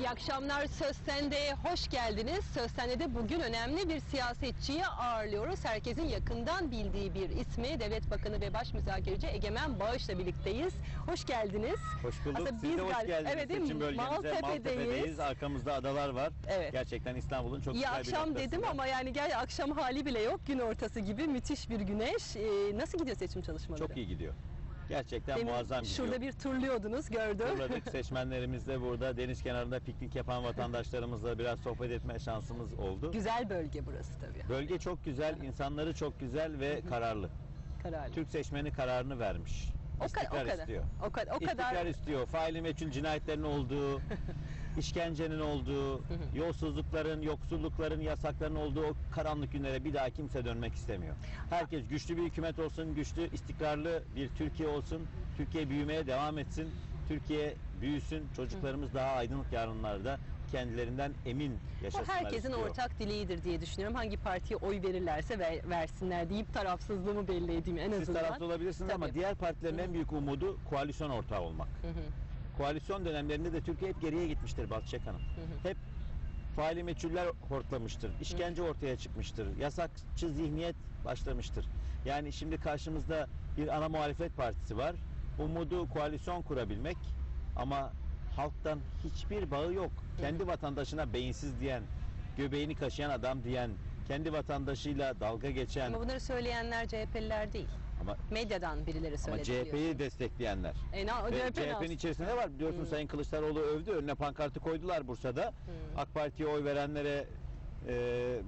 İyi akşamlar Söz Sende'ye hoş geldiniz. Söz Sende'de bugün önemli bir siyasetçiyi ağırlıyoruz. Herkesin yakından bildiği bir ismi Devlet Bakanı ve Baş Müzakereci Egemen Bağış'la birlikteyiz. Hoş geldiniz. Hoş bulduk. Aslında Siz biz de hoş geldiniz. Evet, değil mi? Seçim bölgemize. Maltepe'deyiz. Maltepe'deyiz. Arkamızda adalar var. Evet. Gerçekten İstanbul'un çok İyi güzel bir akşam dedim ama yani gel akşam hali bile yok. Gün ortası gibi müthiş bir güneş. Ee, nasıl gidiyor seçim çalışmaları? Çok iyi gidiyor. Gerçekten Demin muazzam gidiyor. Şurada bir turluyordunuz gördüm. Turladık. Seçmenlerimiz de burada deniz kenarında piknik yapan vatandaşlarımızla biraz sohbet etme şansımız oldu. Güzel bölge burası tabii. Bölge çok güzel, insanları çok güzel ve kararlı. Kararlı. Türk seçmeni kararını vermiş. O, ka- o kadar. istiyor. O kadar. O İstikrar kadar. istiyor. Faili meçhul cinayetlerin olduğu, işkencenin olduğu, yolsuzlukların, yoksullukların, yasakların olduğu o karanlık günlere bir daha kimse dönmek istemiyor. Herkes güçlü bir hükümet olsun, güçlü, istikrarlı bir Türkiye olsun. Türkiye büyümeye devam etsin. Türkiye büyüsün. Çocuklarımız daha aydınlık yarınlarda kendilerinden emin Bu yaşasınlar herkesin istiyor. ortak dileğidir diye düşünüyorum. Hangi partiye oy verirlerse ver- versinler deyip tarafsızlığımı belli edeyim en Siz azından. tarafta olabilirsiniz ama Tabii. diğer partilerin en büyük umudu koalisyon ortağı olmak. Koalisyon dönemlerinde de Türkiye hep geriye gitmiştir Balçık Hanım. Hep faili meçhuller hortlamıştır. işkence ortaya çıkmıştır. Yasakçı zihniyet başlamıştır. Yani şimdi karşımızda bir ana muhalefet partisi var. Umudu koalisyon kurabilmek ama halktan hiçbir bağı yok. Kendi vatandaşına beyinsiz diyen, göbeğini kaşıyan adam diyen, kendi vatandaşıyla dalga geçen Ama bunları söyleyenler CHP'liler değil. Ama Medyadan birileri ama söyledi CHP'yi diyorsun. destekleyenler. E, na- o Ve CHP 'nin CHP'nin içerisinde var. Biliyorsun Sayın Kılıçdaroğlu övdü. Önüne pankartı koydular Bursa'da. AK Parti'ye oy verenlere e,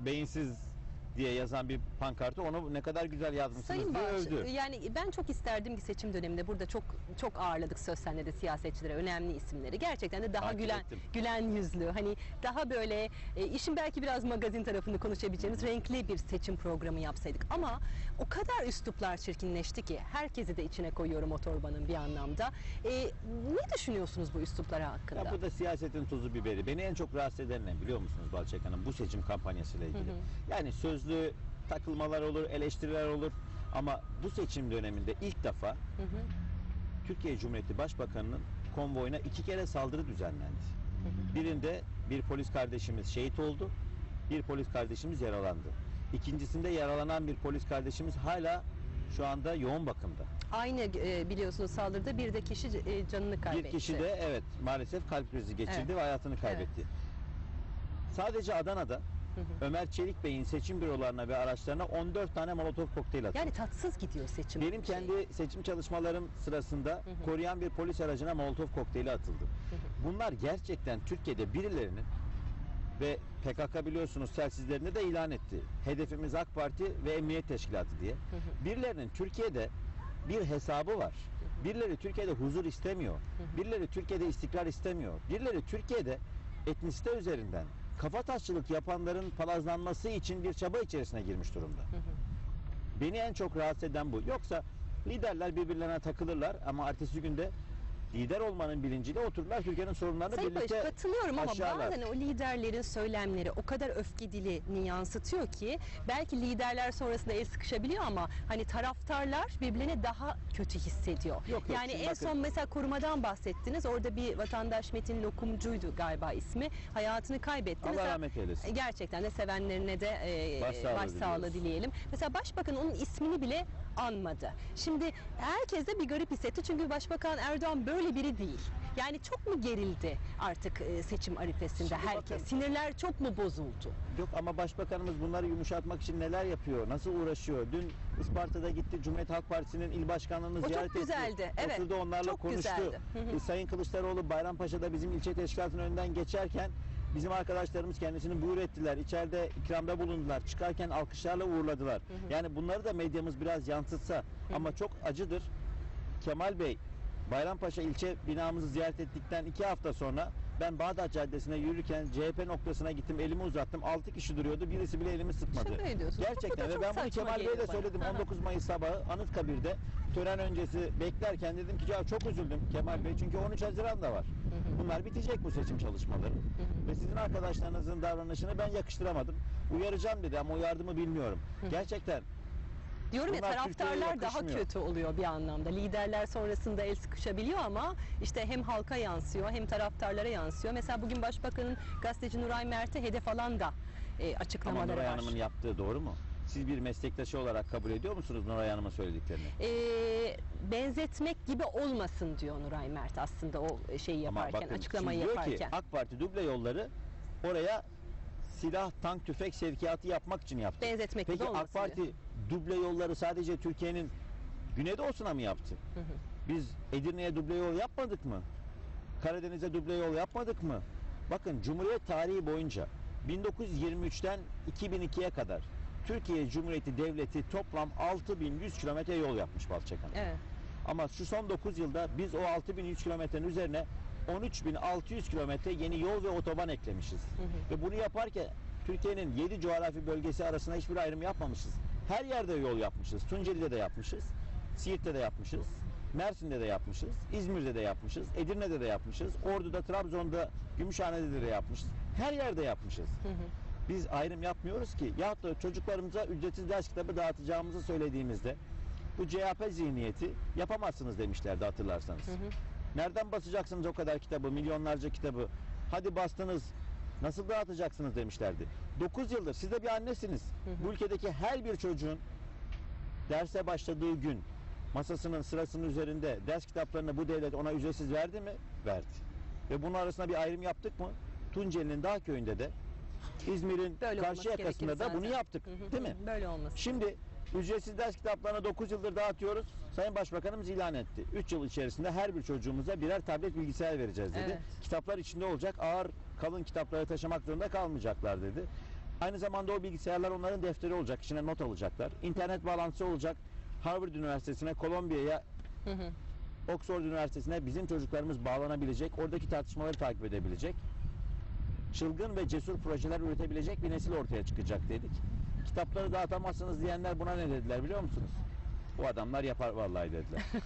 beyinsiz diye yazan bir pankartı onu ne kadar güzel yazmışsınız Sayın diye Bağış, övdü. yani ben çok isterdim ki seçim döneminde burada çok çok ağırladık söz senede de siyasetçilere, önemli isimleri. Gerçekten de daha Takip gülen ettim. gülen yüzlü, hani daha böyle e, işin belki biraz magazin tarafını konuşabileceğimiz renkli bir seçim programı yapsaydık. Ama o kadar üsluplar çirkinleşti ki herkesi de içine koyuyorum o torbanın bir anlamda. E, ne düşünüyorsunuz bu üsluplara hakkında? Ya bu da siyasetin tuzu biberi. Beni en çok rahatsız eden ne biliyor musunuz Balçak Hanım? Bu seçim kampanyasıyla ilgili. Yani sözlü takılmalar olur, eleştiriler olur. Ama bu seçim döneminde ilk defa Türkiye Cumhuriyeti Başbakanı'nın konvoyuna iki kere saldırı düzenlendi. Birinde bir polis kardeşimiz şehit oldu, bir polis kardeşimiz yaralandı. İkincisinde yaralanan bir polis kardeşimiz hala şu anda yoğun bakımda. Aynı e, biliyorsunuz saldırıda bir de kişi e, canını kaybetti. Bir kişi de evet maalesef kalp krizi geçirdi Evet. ve hayatını kaybetti. Sadece Adana'da Ömer Çelik Bey'in seçim bürolarına ve araçlarına 14 tane molotof kokteyl atıldı. Yani tatsız gidiyor seçim. Benim şeyi. kendi seçim çalışmalarım sırasında koruyan bir polis aracına molotof kokteyli atıldı. Bunlar gerçekten Türkiye'de birilerinin ve PKK biliyorsunuz telsizlerinde de ilan etti. Hedefimiz AK Parti ve Emniyet Teşkilatı diye. Birilerinin Türkiye'de bir hesabı var. Birileri Türkiye'de huzur istemiyor. Birileri Türkiye'de istikrar istemiyor. Birileri Türkiye'de etnisite üzerinden kafa taşçılık yapanların palazlanması için bir çaba içerisine girmiş durumda. Beni en çok rahatsız eden bu. Yoksa liderler birbirlerine takılırlar ama ertesi günde lider olmanın bilinciyle otururlar Türkiye'nin sorunlarını Sayın birlikte katılıyorum ama aşağılar. bazen o liderlerin söylemleri o kadar öfke dilini yansıtıyor ki belki liderler sonrasında el sıkışabiliyor ama hani taraftarlar birbirlerine daha kötü hissediyor. Yok, yok, yani en bakın. son mesela korumadan bahsettiniz. Orada bir vatandaş Metin Lokumcuydu galiba ismi. Hayatını kaybetti. Allah Mesela- rahmet eylesin. Gerçekten de sevenlerine de e, Başsağlığı başsağlığı dileyelim. Mesela başbakan onun ismini bile anmadı. Şimdi herkes de bir garip hissetti çünkü başbakan Erdoğan böyle biri değil. Yani çok mu gerildi artık e, seçim arifesinde Şimdi herkes? bakın. Sinirler çok mu bozuldu? Yok ama başbakanımız bunları yumuşatmak için neler yapıyor? Nasıl uğraşıyor? Dün Isparta'da gitti Cumhuriyet Halk Partisi'nin il başkanlığını çok ziyaret etti. güzeldi, evet. Oturdu onlarla Çok konuştu. güzeldi. Hı hı. Sayın Kılıçdaroğlu Bayrampaşa'da bizim ilçe teşkilatının önünden geçerken bizim arkadaşlarımız kendisini buyur ettiler. İçeride ikramda bulundular. Çıkarken alkışlarla uğurladılar. Yani bunları da medyamız biraz yansıtsa ama çok acıdır. Kemal Bey Bayrampaşa ilçe binamızı ziyaret ettikten iki hafta sonra ben Bağdat Caddesi'ne yürürken CHP noktasına gittim elimi uzattım. Altı kişi duruyordu. Birisi bile elimi sıkmadı. Şaka Gerçekten ve ben bunu Kemal Bey'e de bana. söyledim. Hı. 19 Mayıs sabahı Anıtkabir'de tören öncesi beklerken dedim ki ya çok üzüldüm Kemal Bey çünkü 13 Haziran da var. Bunlar bitecek bu seçim çalışmaları. Ve sizin arkadaşlarınızın davranışını ben yakıştıramadım. Uyaracağım dedi ama o yardımı bilmiyorum. Gerçekten Diyorum ya Bunlar Türkiye'ye taraftarlar daha kötü oluyor bir anlamda. Liderler sonrasında el sıkışabiliyor ama işte hem halka yansıyor hem taraftarlara yansıyor. Mesela bugün Başbakanın gazeteci Nuray Mert'e hedef alan da e, Ama açıklamaları Nuray var. Hanım'ın yaptığı doğru mu? Siz bir meslektaşı olarak kabul ediyor musunuz Nuray Hanım'ın söylediklerini? E, benzetmek gibi olmasın diyor Nuray Mert aslında o şeyi Ama yaparken, bakın açıklamayı diyor yaparken. ki AK Parti duble yolları oraya silah, tank, tüfek sevkiyatı yapmak için yaptı. Benzetmek Peki gibi olmasın AK Parti duble yolları sadece Türkiye'nin güneydoğusuna mı yaptı? Hı hı. Biz Edirne'ye duble yol yapmadık mı? Karadeniz'e duble yol yapmadık mı? Bakın Cumhuriyet tarihi boyunca 1923'ten 2002'ye kadar Türkiye Cumhuriyeti Devleti toplam 6100 kilometre yol yapmış Balçakan. Evet. Ama şu son 9 yılda biz o 6100 kilometrenin üzerine 13600 kilometre yeni yol ve otoban eklemişiz. Ve bunu yaparken Türkiye'nin 7 coğrafi bölgesi arasında hiçbir ayrım yapmamışız. Her yerde yol yapmışız. Tunceli'de de yapmışız. Siirt'te de yapmışız. Mersin'de de yapmışız. İzmir'de de yapmışız. Edirne'de de yapmışız. Ordu'da, Trabzon'da, Gümüşhane'de de yapmışız. Her yerde yapmışız. Biz ayrım yapmıyoruz ki. Yahut da çocuklarımıza ücretsiz ders kitabı dağıtacağımızı söylediğimizde bu CHP zihniyeti yapamazsınız demişlerdi hatırlarsanız. Nereden basacaksınız o kadar kitabı, milyonlarca kitabı? Hadi bastınız, nasıl dağıtacaksınız demişlerdi. 9 yıldır siz de bir annesiniz. Bu ülkedeki her bir çocuğun derse başladığı gün masasının sırasının üzerinde ders kitaplarını bu devlet ona ücretsiz verdi mi? Verdi. Ve bunun arasında bir ayrım yaptık mı? Tunceli'nin dağ köyünde de İzmir'in karşı yakasında da bunu zaten. yaptık. Hı hı. Değil mi? Böyle olması. Şimdi ücretsiz ders kitaplarını 9 yıldır dağıtıyoruz. Sayın Başbakanımız ilan etti. 3 yıl içerisinde her bir çocuğumuza birer tablet bilgisayar vereceğiz dedi. Evet. Kitaplar içinde olacak. Ağır kalın kitapları taşımak zorunda kalmayacaklar dedi. Aynı zamanda o bilgisayarlar onların defteri olacak. İçine not alacaklar. İnternet bağlantısı olacak. Harvard Üniversitesi'ne, Kolombiya'ya. Oxford Üniversitesi'ne bizim çocuklarımız bağlanabilecek. Oradaki tartışmaları takip edebilecek. Çılgın ve cesur projeler üretebilecek bir nesil ortaya çıkacak dedik. Kitapları dağıtamazsınız diyenler buna ne dediler biliyor musunuz? Bu adamlar yapar vallahi dediler.